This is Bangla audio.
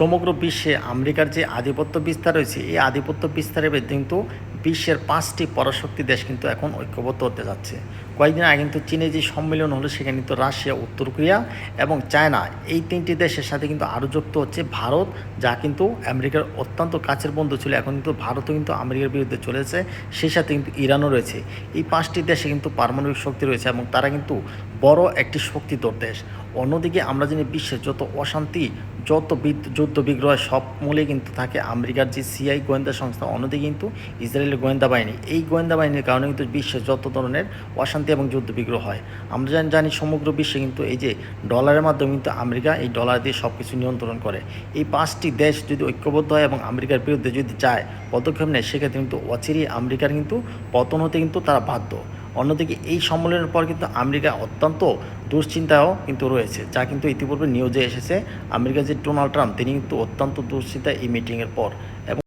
সমগ্র বিশ্বে আমেরিকার যে আধিপত্য বিস্তার রয়েছে, এই আধিপত্য বিস্তারের কিন্তু বিশ্বের পাঁচটি পরাশক্তি দেশ কিন্তু এখন ঐক্যবদ্ধ হতে যাচ্ছে। কয়েকদিন আগে কিন্তু চীনে যে সম্মেলন হলো, সেখানে কিন্তু রাশিয়া, উত্তর কোরিয়া এবং চায়না এই তিনটি দেশের সাথে কিন্তু আরও যুক্ত হচ্ছে ভারত, যা কিন্তু আমেরিকার অত্যন্ত কাছের বন্ধু ছিল। এখন কিন্তু ভারতও কিন্তু আমেরিকার বিরুদ্ধে চলেছে, সেই সাথে কিন্তু ইরানও রয়েছে। এই পাঁচটি দেশে কিন্তু পারমাণবিক শক্তি রয়েছে এবং তারা কিন্তু বড় একটি শক্তিধর দেশ। অন্যদিকে আমরা জানি বিশ্বের যত অশান্তি যত যুদ্ধ বিগ্রহ সব মূলে কিন্তু থাকে আমেরিকার যে সিআই গোয়েন্দা সংস্থা, অন্যদিকে কিন্তু ইসরায়েলের গোয়েন্দা বাহিনী। এই গোয়েন্দা বাহিনীর কারণে কিন্তু বিশ্বে যত ধরনের অশান্তি এবং যুদ্ধ বিগ্রহ হয়। আমরা জানি জানি সমগ্র বিশ্বে কিন্তু এই যে ডলারের মাধ্যমে কিন্তু আমেরিকা এই ডলার দিয়ে সব কিছু নিয়ন্ত্রণ করে। এই পাঁচটি দেশ যদি ঐক্যবদ্ধ হয় এবং আমেরিকার বিরুদ্ধে যদি যায়, পদক্ষেপ নেয়, সেক্ষেত্রে কিন্তু অচিরেই আমেরিকার কিন্তু পতন হতে কিন্তু তারা বাধ্য। অন্যদিকে এই সম্মেলনের পর কিন্তু আমেরিকা অত্যন্ত দুশ্চিন্তাও কিন্তু রয়েছে, যা কিন্তু ইতিপূর্বে নিউজে এসেছে। আমেরিকা যে ডোনাল্ড ট্রাম্প তিনি কিন্তু অত্যন্ত দুশ্চিন্তা এই মিটিংয়ের পর। এবং